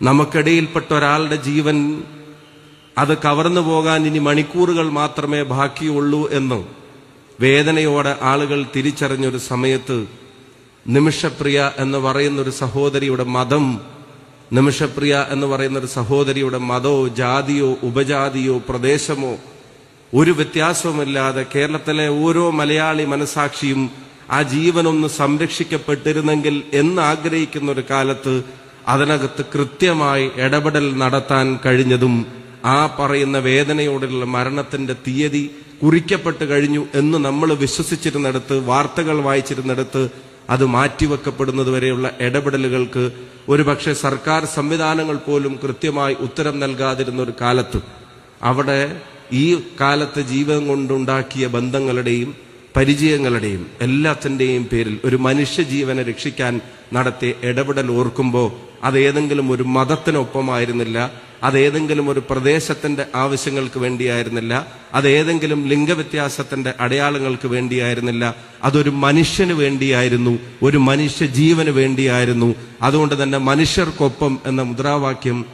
നമുക്കിടയിൽപ്പെട്ട ഒരാളുടെ ജീവൻ അത് കവർന്നു പോകാൻ ഇനി മണിക്കൂറുകൾ മാത്രമേ ബാക്കിയുള്ളൂ എന്ന് വേദനയോടെ ആളുകൾ തിരിച്ചറിഞ്ഞൊരു സമയത്ത് നിമിഷപ്രിയ എന്ന് പറയുന്ന ഒരു സഹോദരിയുടെ മതം നിമിഷപ്രിയ എന്ന് പറയുന്ന ഒരു സഹോദരിയുടെ മതോ ജാതിയോ ഉപജാതിയോ പ്രദേശമോ ഒരു വ്യത്യാസവുമില്ലാതെ കേരളത്തിലെ ഓരോ മലയാളി മനസാക്ഷിയും ആ ജീവനൊന്ന് സംരക്ഷിക്കപ്പെട്ടിരുന്നെങ്കിൽ എന്ന് ആഗ്രഹിക്കുന്ന ഒരു കാലത്ത് അതിനകത്ത് കൃത്യമായി ഇടപെടൽ നടത്താൻ കഴിഞ്ഞതും ആ പറയുന്ന വേദനയോടുള്ള മരണത്തിന്റെ തീയതി കുറിക്കപ്പെട്ട് കഴിഞ്ഞു എന്ന് നമ്മൾ വിശ്വസിച്ചിരുന്നിടത്ത് വാർത്തകൾ വായിച്ചിരുന്നിടത്ത് അത് മാറ്റിവെക്കപ്പെടുന്നത് വരെയുള്ള ഇടപെടലുകൾക്ക് ഒരുപക്ഷെ സർക്കാർ സംവിധാനങ്ങൾ പോലും കൃത്യമായി ഉത്തരം നൽകാതിരുന്ന ഒരു കാലത്ത്. അവിടെ ഈ കാലത്ത് ജീവൻ കൊണ്ടുണ്ടാക്കിയ ബന്ധങ്ങളുടെയും പരിചയങ്ങളുടെയും എല്ലാത്തിന്റെയും പേരിൽ ഒരു മനുഷ്യ ജീവനെ രക്ഷിക്കാൻ നടത്തിയ ഇടപെടൽ ഓർക്കുമ്പോൾ അതേതെങ്കിലും ഒരു മതത്തിനൊപ്പമായിരുന്നില്ല അതേതെങ്കിലും ഒരു പ്രദേശത്തിന്റെ ആവശ്യങ്ങൾക്ക് വേണ്ടിയായിരുന്നില്ല അതേതെങ്കിലും ലിംഗവ്യത്യാസത്തിന്റെ അടയാളങ്ങൾക്ക് വേണ്ടിയായിരുന്നില്ല. അതൊരു മനുഷ്യന് വേണ്ടിയായിരുന്നു ഒരു മനുഷ്യ ജീവന് വേണ്ടിയായിരുന്നു. അതുകൊണ്ട് തന്നെ മനുഷ്യർക്കൊപ്പം എന്ന മുദ്രാവാക്യം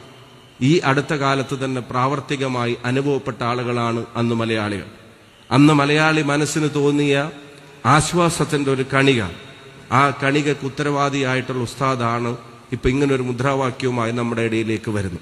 ഈ അടുത്ത കാലത്ത് തന്നെ പ്രാവർത്തികമായി അനുഭവപ്പെട്ട ആളുകളാണ് അന്ന് മലയാളികൾ. അന്ന് മലയാളി മനസ്സിന് തോന്നിയ ആശ്വാസത്തിന്റെ ഒരു കണിക. ആ കണികക്ക് ഉത്തരവാദിയായിട്ടുള്ള ഉസ്താദാണ് ഇപ്പൊ ഒരു മുദ്രാവാക്യവുമായി നമ്മുടെ ഇടയിലേക്ക് വരുന്നു.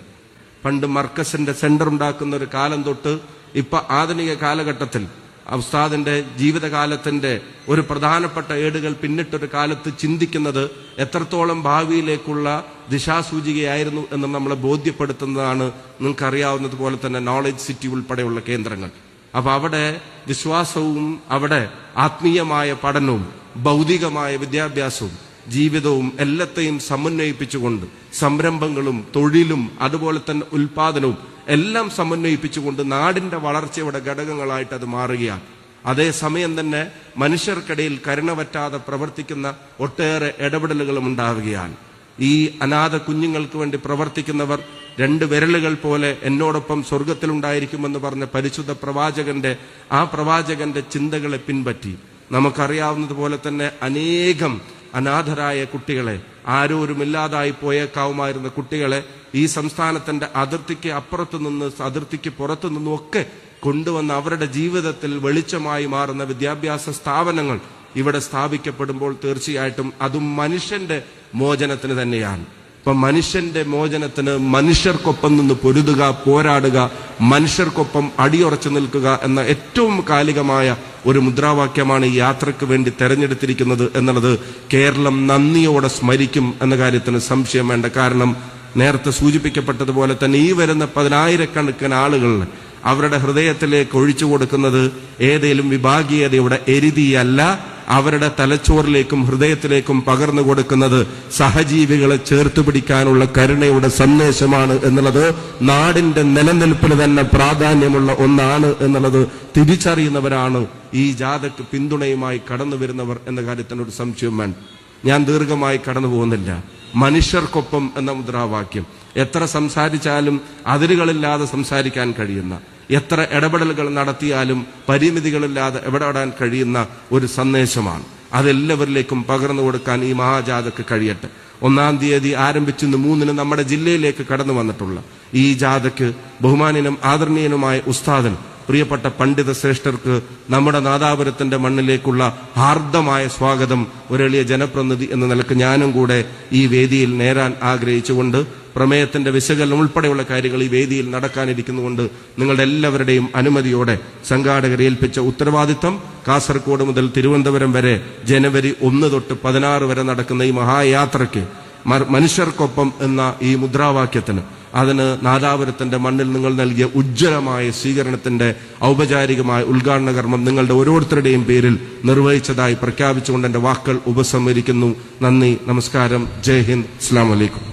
പണ്ട് മർക്കസിന്റെ സെന്റർ ഉണ്ടാക്കുന്ന ഒരു കാലം തൊട്ട് ഇപ്പൊ ആധുനിക കാലഘട്ടത്തിൽ ഉസ്താദിന്റെ ജീവിതകാലത്തിന്റെ ഒരു പ്രധാനപ്പെട്ട ഏടുകൾ പിന്നിട്ടൊരു കാലത്ത് ചിന്തിക്കുന്നത് എത്രത്തോളം ഭാവിയിലേക്കുള്ള ദിശാസൂചികയായിരുന്നു എന്ന് നമ്മളെ ബോധ്യപ്പെടുത്തുന്നതാണ് നിങ്ങൾക്കറിയാവുന്നതുപോലെ തന്നെ നോളജ് സിറ്റി ഉൾപ്പെടെയുള്ള കേന്ദ്രങ്ങൾ. അപ്പൊ അവിടെ വിശ്വാസവും അവിടെ ആത്മീയമായ പഠനവും ഭൗതികമായ വിദ്യാഭ്യാസവും ജീവിതവും എല്ലാത്തെയും സമന്വയിപ്പിച്ചുകൊണ്ട് സംരംഭങ്ങളും തൊഴിലും അതുപോലെ തന്നെ ഉൽപാദനവും എല്ലാം സമന്വയിപ്പിച്ചുകൊണ്ട് നാടിന്റെ വളർച്ചയുടെ ഘടകങ്ങളായിട്ട് അത് മാറുകയാണ്. അതേസമയം തന്നെ മനുഷ്യർക്കിടയിൽ കരുണ പറ്റാതെ പ്രവർത്തിക്കുന്ന ഒട്ടേറെ ഇടപെടലുകളും ഉണ്ടാവുകയാണ്. ഈ അനാഥ കുഞ്ഞുങ്ങൾക്ക് വേണ്ടി പ്രവർത്തിക്കുന്നവർ രണ്ട് വിരലുകൾ പോലെ എന്നോടൊപ്പം സ്വർഗത്തിലുണ്ടായിരിക്കുമെന്ന് പറഞ്ഞ പരിശുദ്ധ പ്രവാചകന്റെ ആ പ്രവാചകന്റെ ചിന്തകളെ പിൻപറ്റി. നമുക്കറിയാവുന്നതുപോലെ തന്നെ അനേകം അനാഥരായ കുട്ടികളെ ആരോരുമില്ലാതായി പോയേക്കാവുമായിരുന്ന കുട്ടികളെ ഈ സംസ്ഥാനത്തിന്റെ അതിർത്തിക്ക് അപ്പുറത്തു നിന്ന് അതിർത്തിക്ക് പുറത്തു നിന്നും ഒക്കെ കൊണ്ടുവന്ന് അവരുടെ ജീവിതത്തിൽ വെളിച്ചമായി മാറുന്ന വിദ്യാഭ്യാസ സ്ഥാപനങ്ങൾ ഇവിടെ സ്ഥാപിക്കപ്പെടുമ്പോൾ തീർച്ചയായിട്ടും അതും മനുഷ്യന്റെ മോചനത്തിന് തന്നെയാണ്. ഇപ്പൊ മനുഷ്യന്റെ മോചനത്തിന് മനുഷ്യർക്കൊപ്പം നിന്ന് പൊരുതുക പോരാടുക മനുഷ്യർക്കൊപ്പം അടിയുറച്ചു നിൽക്കുക എന്ന ഏറ്റവും കാലികമായ ഒരു മുദ്രാവാക്യമാണ് ഈ യാത്രയ്ക്ക് വേണ്ടി തെരഞ്ഞെടുത്തിരിക്കുന്നത് എന്നുള്ളത് കേരളം നന്ദിയോടെ സ്മരിക്കും എന്ന കാര്യത്തിന് സംശയം വേണ്ട. കാരണം നേരത്തെ സൂചിപ്പിക്കപ്പെട്ടതുപോലെ തന്നെ ഈ വരുന്ന പതിനായിരക്കണക്കിന് ആളുകൾ അവരുടെ ഹൃദയത്തിലേക്ക് ഒഴിച്ചു കൊടുക്കുന്നത് ഏതെങ്കിലും വിഭാഗീയതയുടെ എരുതിയല്ല അവരുടെ തലച്ചോറിലേക്കും ഹൃദയത്തിലേക്കും പകർന്നു കൊടുക്കുന്നത് സഹജീവികളെ ചേർത്ത് പിടിക്കാനുള്ള കരുണയുടെ സന്ദേശമാണ് എന്നുള്ളത് നാടിന്റെ നിലനിൽപ്പിന് തന്നെ പ്രാധാന്യമുള്ള ഒന്നാണ് എന്നുള്ളത് തിരിച്ചറിയുന്നവരാണ് ഈ ജാഥക്ക് പിന്തുണയുമായി കടന്നു വരുന്നവർ എന്ന കാര്യത്തിനൊരു സംശയം വേണ്ട ഞാൻ ദീർഘമായി കടന്നു പോകുന്നില്ല. മനുഷ്യർക്കൊപ്പം എന്ന മുദ്രാവാക്യം. എത്ര സംസാരിച്ചാലും അതിരുകളില്ലാതെ സംസാരിക്കാൻ കഴിയുന്ന എത്ര ഇടപെടലുകൾ നടത്തിയാലും പരിമിതികളില്ലാതെ ഇടപെടാൻ കഴിയുന്ന ഒരു സന്ദേശമാണ്. അതെല്ലാവരിലേക്കും പകർന്നു കൊടുക്കാൻ ഈ മഹാജാഥക്ക് കഴിയട്ടെ. ഒന്നാം തീയതി ആരംഭിച്ചിന്ന് മൂന്നിന് നമ്മുടെ ജില്ലയിലേക്ക് കടന്നു വന്നിട്ടുള്ള ഈ ജാഥയ്ക്ക് ബഹുമാനിനും ആദരണീയനുമായ ഉസ്താദൻ പ്രിയപ്പെട്ട പണ്ഡിത ശ്രേഷ്ഠർക്ക് നമ്മുടെ നാദാപുരത്തിന്റെ മണ്ണിലേക്കുള്ള ഹാർദമായ സ്വാഗതം ഒരെളിയ ജനപ്രതിനിധി എന്ന നിലയ്ക്ക് ഞാനും കൂടെ ഈ വേദിയിൽ നേരാൻ ആഗ്രഹിച്ചുകൊണ്ട് പ്രമേയത്തിന്റെ വിശകലനം ഉൾപ്പെടെയുള്ള കാര്യങ്ങൾ ഈ വേദിയിൽ നടക്കാനിരിക്കുന്നുകൊണ്ട് നിങ്ങളുടെ എല്ലാവരുടെയും അനുമതിയോടെ സംഘാടകരെ ഏൽപ്പിച്ച ഉത്തരവാദിത്തം കാസർകോട് മുതൽ തിരുവനന്തപുരം വരെ ജനുവരി ഒന്ന് തൊട്ട് പതിനാറ് വരെ നടക്കുന്ന ഈ മഹായാത്രയ്ക്ക് മനുഷ്യർക്കൊപ്പം എന്ന ഈ മുദ്രാവാക്യത്തിന് അതിന് നാദാപുരത്തിന്റെ മണ്ണിൽ നിങ്ങൾ നൽകിയ ഉജ്ജ്വലമായ സ്വീകരണത്തിന്റെ ഔപചാരികമായ ഉദ്ഘാടന കർമ്മം നിങ്ങളുടെ ഓരോരുത്തരുടെയും പേരിൽ നിർവഹിച്ചതായി പ്രഖ്യാപിച്ചുകൊണ്ട് എന്റെ വാക്കുകൾ ഉപസംഹരിക്കുന്നു. നന്ദി നമസ്കാരം. ജയ് ഹിന്ദ്. അസ്ലാം വലൈക്കും